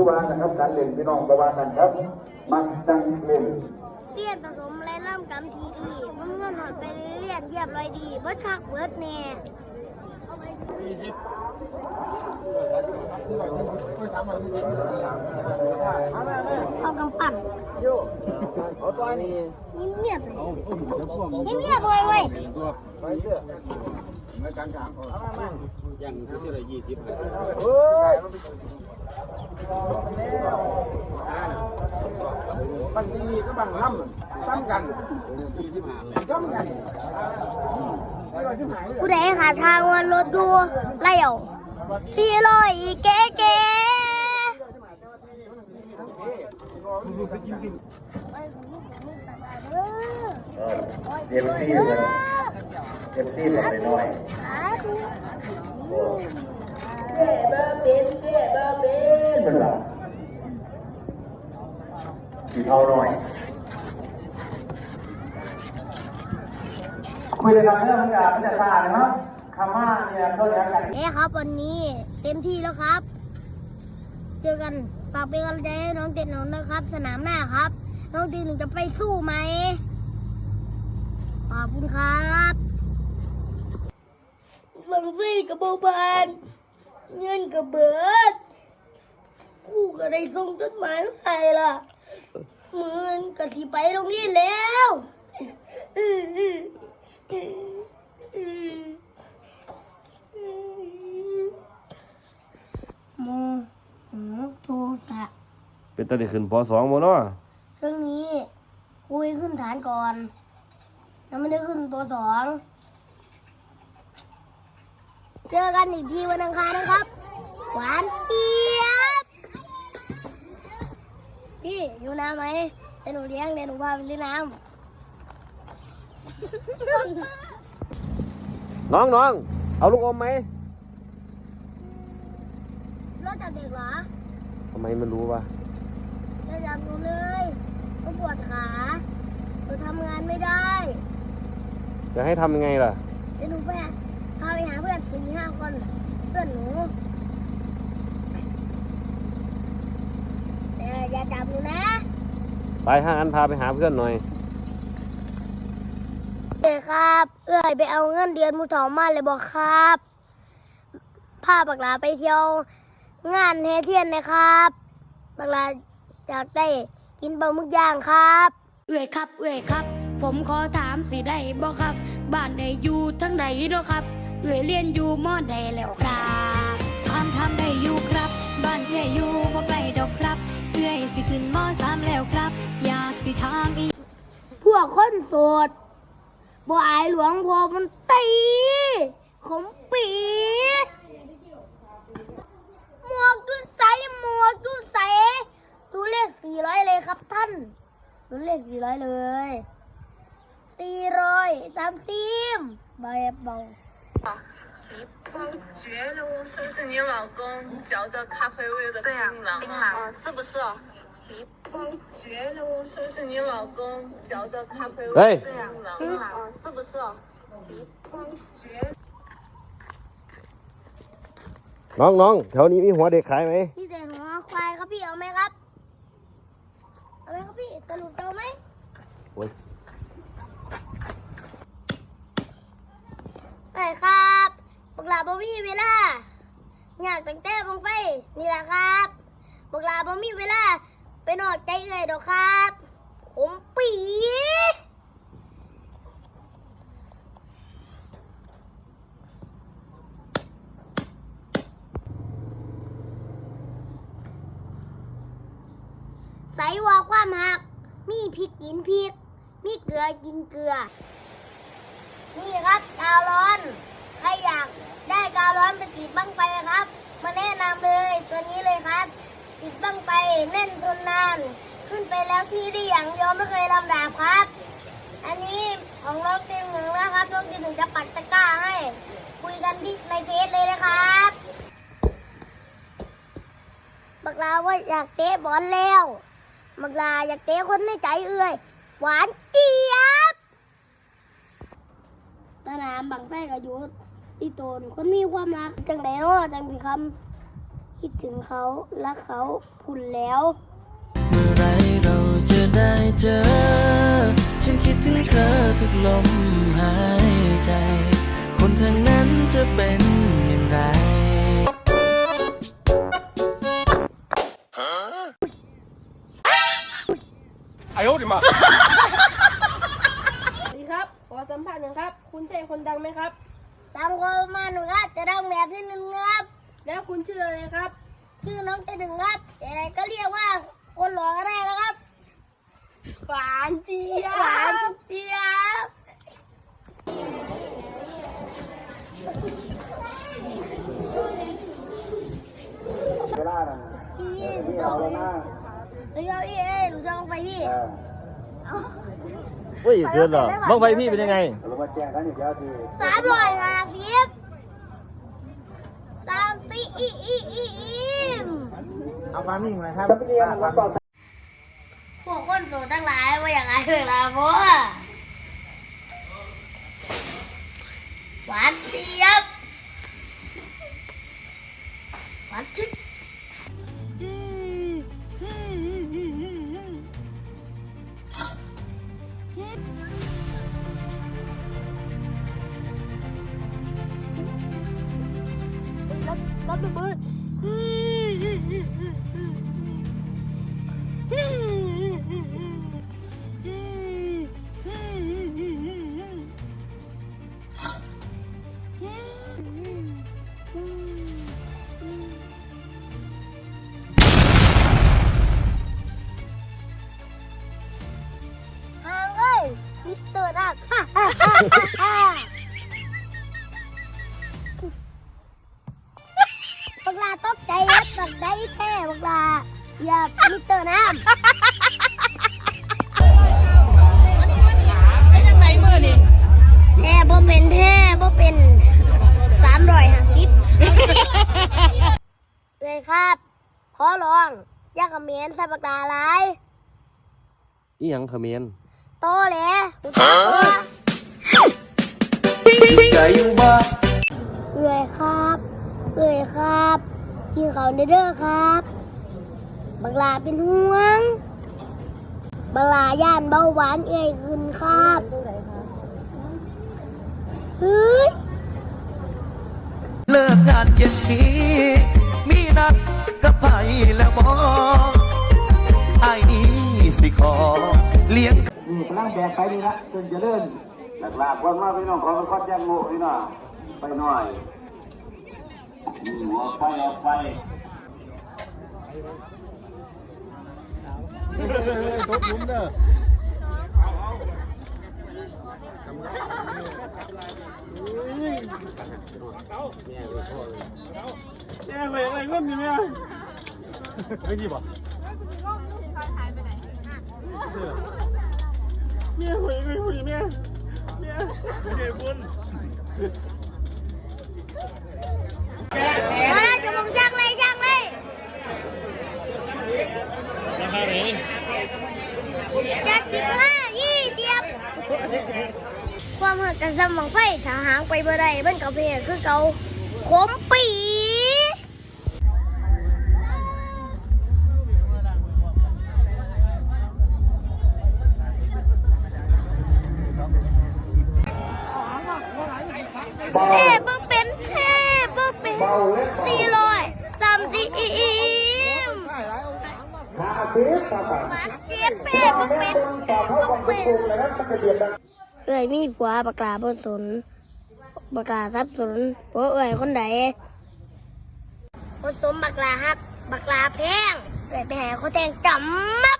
คือว่านะครับการเล่นพี่น้องประวากันครับ มักตั้งเล่นเรียนผสมและเริ่มกำทีดีมันเงินหอดไปเรียนเยียบร้อยดีเบิดคักเบิดแน่เอากำปั้นนิ่มเงียบเลยนิ่มเงียบเลยเว้ย ยังไม่ใช่ลยยี่สิบเลยบางทีก็บางล่ำซ้ำกันยี่สิบห้าเลยซ้ำกันไม่ว่าจะหายเลยผู้ใดขาทางวันรถดูไล่เอาสี่ร้อยอีเก๋เก๋ เอฟซีเลยเอฟซีแบบน้อยเจ๊เบอร์เป็นเจ๊เบอร์เป็นเป็นหลักสีเทาหน่อยคุยกันเรื่องมันจะมันจะสะอาดนะครับคำว่าเนี่ยก็เดียวกันเอ้ครับวันนี้เต็มที่แล้วครับ เจอกัน ฝากเป็นกำลังใจให้น้องเต็นน้องนะครับ สนามหน้าครับ น้องเต็นหนึ่งจะไปสู้ไหมขอบคุณครับบังซี่กับโบบานเงินกับเบิดคู่ก็ได้ส่งจดหมายมาให้ล่ะมือนก็ที่ไปโรงเรียนแล้วอืม อืมอืมอืมโมโหโทสะเป็นตาได้ขึ้นปสองโมเนาะซึ่งนี้คุยขึ้นฐานก่อนยังไม่ได้ขึ้นตัวสองเจอกันอีกทีวันอังคารนะครับ หวานเจี๊ยบพี่อยู่น้ำไหมเดี๋ยวหนูเลี้ยงเดี๋ยวหนูพาไปเล่นน้น้องน้องเอาลูกอมไหมำรถจับเด็กเหรอทำไมมันรู้วะจะจับหนูเลยก็ปวดขาหนูทำงานไม่ได้ จะให้ทำยังไงล่ะเดี๋ยวหนูไปหาพาไปหาเพื่อนสี่ห้าคนเพื่อนหนูแต่อย่าจับหนูนะไปห้าอันพาไปหาเพื่อนหน่อยเอ้ยครับ เอ้ยไปเอาเงินเดือนมูทองมาเลยบอกครับพาบักหลาไปเที่ยว งานแฮเทียนนะครับบักหลาอยากได้กินปลาหมึกย่างครับ เอื่อยครับ เอื่อยครับ ผมขอถามสิได้บ่ครับ บ้านไหนอยู่ทั้งไหนเนาะครับ เอื่อยเรียนอยู่มอใดแล้วครับถามถามได้อยู่ครับ บ้านเอื่อยอยู่บ่ไกลดอกครับ เอื่อยสิขึ้นมสามแล้วครับ อยากสิทางอีพวกคนโสดบ่อายหลวงพอมันตีขมปี หมวกจุดใสหมวกจุดใสดูเลขสี่ร้อยเลยครับท่านดูเลขสี่ร้อยเลยสี่ร้อยสามสิบใบเบา 觉得是不是你老公嚼的咖啡味的槟榔啊？槟榔，是不是？觉得是不是你老公嚼的咖啡味哎的槟榔啊？是不是？ น้องน้องแถวนี้มีหัวเด็กขายไหมพี่แต่หัวควายครับพี่เอาไหมครับ เอาไหมครับพี่สรุปจะเอาไหมโอ้ยเอ้ยครับบอกลาบ่มีเวลาอยากตั้งแต่บังไฟนี่แหละครับบอกลาบ่มีเวลาไปนอกใจเอ้ยดอกครับผมปี ใส่ว่าความหัก มีพริกกินพริก มีเกลือกินเกลือ นี่ครับกาวร้อน ใครอยากได้กาวร้อนไปติดบั้งไฟครับ มาแนะนำเลยตัวนี้เลยครับ ติดบั้งไฟแน่นทนนาน ขึ้นไปแล้วที่ได้อย่างเดียวไม่เคยลำดาบครับ อันนี้ของน้องตีนหนึ่งนะครับน้องตีนหนึ่งจะปัดตะกร้าให้ คุยกันที่ในเฟซเลยนะครับบักลาว่าอยากเตะบอลแล้ว บักลาอยากเตะคนในใจเอื่อย หวานเจี๊ยบสนามบังไฟกับยุทธที่โตนคนมีความรัก จังไดเนาะจังสิคำคิดถึงเขาและเขาพุ่นแล้ว เมื่อไรเราจะได้เจอ ฉันคิดถึงเธอทุกลมหายใจ คนทางนั้นจะเป็น ดังไหมครับตามความประมาณหนูครับแต่ดังแบบนิดนึงครับ แล้วคุณชื่ออะไรครับ ชื่อน้องเตหนึ่งครับแต่ก็เรียกว่าคนหล่อก็ได้นะครับ หวานเจี๊ยหวานบเจี๊ยบเวลานั้นพี่พี่เอาแล้วนะเดี๋ยวพี่เอ้ยหนูจะลงไปพี่เออเฮ้ยเกินเหรอบ้างไฟพี่เป็นยังไงเรามาแจ้งกันอีกแล้วทีสามร้อยห้าสิบสามสี่อีอีอีอีมเอาความนิ่งเลยครับจะไปเรียนมาต่อพวกคนโสดทั้งหลายว่าอย่างไรเวลาพ่อหวานเจี๊ยบหวานจิ๊บรับ กลาตกใจเย็ดบักได้แท้บักลาอย่ามิสเตอร์น้ำแท้บ่เป็นแท้บ่เป็นสามร้อยห้าสิบเลยครับขอร้องอย่าเขมิ้นใส่ปากกาหลายอีหยังเขมรโตเลยหูตาตัวใจอยู่บ้าเอื่อยครับเอื่อยครับ กินเขาวเด้อครับ บักลาเป็นห่วง บักลาย่านเบาหวานเอื่อยขึ้นครับเฮ้ยเลิกงานเย็นนี้ มีนัดกับไผแล้วมองไอ้ายนี้สิขอ เลี้ยงนี่กำลังแบกไปนี่ละจนจะเลื่อนหลักๆวันมาพี่น้องขอเป็นข้อแจ้งโง่พี่น้องไปหน่อย อืมออกไปออกไปตกหลุมเด้อแจ้งเลยอะไรเงินนี่แม่ไม่ดีป่ะเมียหวยไม่หวยเมียเมียไม่ได้บุญ มาแล้วจะมองจังเลยจังเลยเจ็ดสิบห้ายี่สิบความหั กกันสมองไฟถ้าหางไปบ่ได้เบิ้นกับเพจคือเก่าขมปีเท่บ่เป็นเท่บ่เป็นสี่ร้อยสามสิบหวานเจี๊ยบเท่บ่เป็นบ่เป็น เอ่ยมีผัวประกาศบนสนประกาศทับสนผัวเอ่ยคนใดผสมบักลาฮักบักลาแพงเอ่ยไปหาเขาแทงจำมับ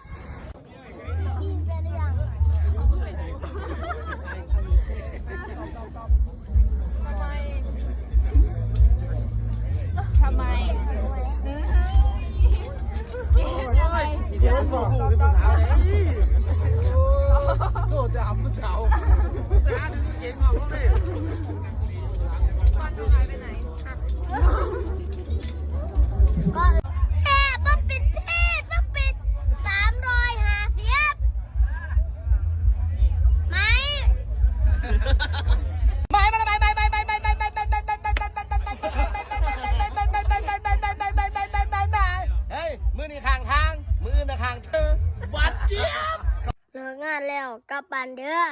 งานแล้วกลับบ้านเด้อ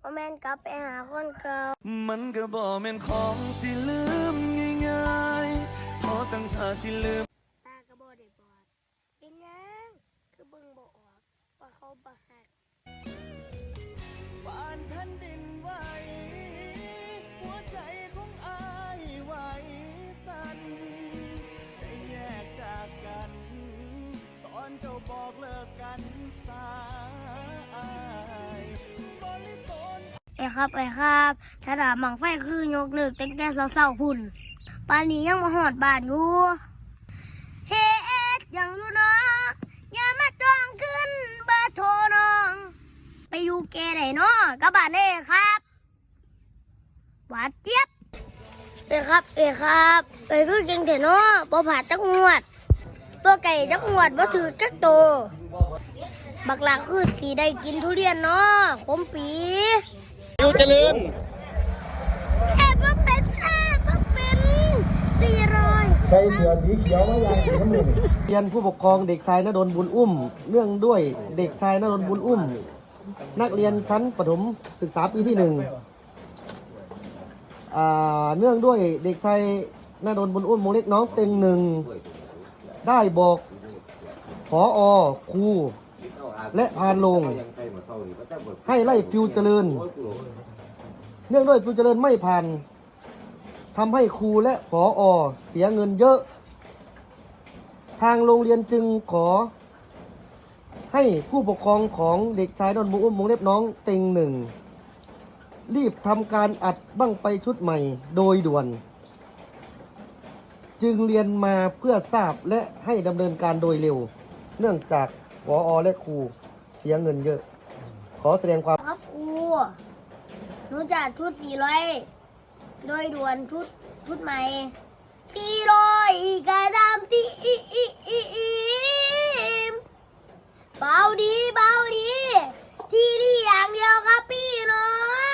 พ่อแม่นกลับไปหาคนเก่า มันก็บ่แม่นของสิลืมง่ายๆพอตั้งท่าสิลืม ตาก็บ่ได้บอด เป็นหยังคือเบิ่งบ่ออกว่าเขาบ่ฮักปานแผ่นดินไหว หัวใจของอายไหวสั่นใจแยกจากกัน ตอนเจ้าบอกเลิกกันสา ครับไอ้ครับสนามหมังไฟคือยกเลิกตั้งแต่เศร้าๆพุ่นป่านนี้ยังมาหอดบ้านอยู่เฮ็ดหยังอยู่เนาะอย่ามาจองขึ้นเบอร์โทรน้อง ไปอยู่แกได้เนาะกับบ้านเอ้ครับหวานเจี๊ยบเอ้ครับเอ้ครับเอ้คือเก่งเถอะเนาะบ่ผ่าดจักงวดตัวไก่จักงวดบ่ถือจักโตบักหลักคือสีได้กินทุเรียนเนาะขมปี ยู่เจริญแอบว่าเป็นแอบว่าเป็นสี่ร้อยใส่เสื้อสีเขียวมาอย่างสีน้ำเงินเรียนผู้ปกครองเด็กชายนดลบุญอุ้ม เนื่องด้วยเด็กชายนดลบุญอุ้ม นักเรียนชั้นประถมศึกษาปีที่หนึ่งอ่าเนื่องด้วยเด็กชายนดลบุญอุ้มโมงเล็กน้องเต็งหนึ่งได้บอกผออครู และพานลง ให้ไล่ฟิวเจริญ เนื่องด้วยฟิวเจริญไม่ผ่านทำให้ครูและผออเสียเงินเยอะ ทางโรงเรียนจึงขอ ให้ผู้ปกครองของเด็กชายนนท์บุ้มมงเล็บน้องเต็งหนึ่ง รีบทำการอัดบั้งไฟชุดใหม่โดยด่วน จึงเรียนมาเพื่อทราบและให้ดำเนินการโดยเร็ว เนื่องจาก วออและครูเสียเงินเยอะ ขอแสดงความครับครูหนูจะชุดสี่ร้อยโดยด่วนชุดชุดใหม่สี่ร้อยกระดามตีเบาดีเบาดี ที่ดีอย่างเดียวครับพี่น้อง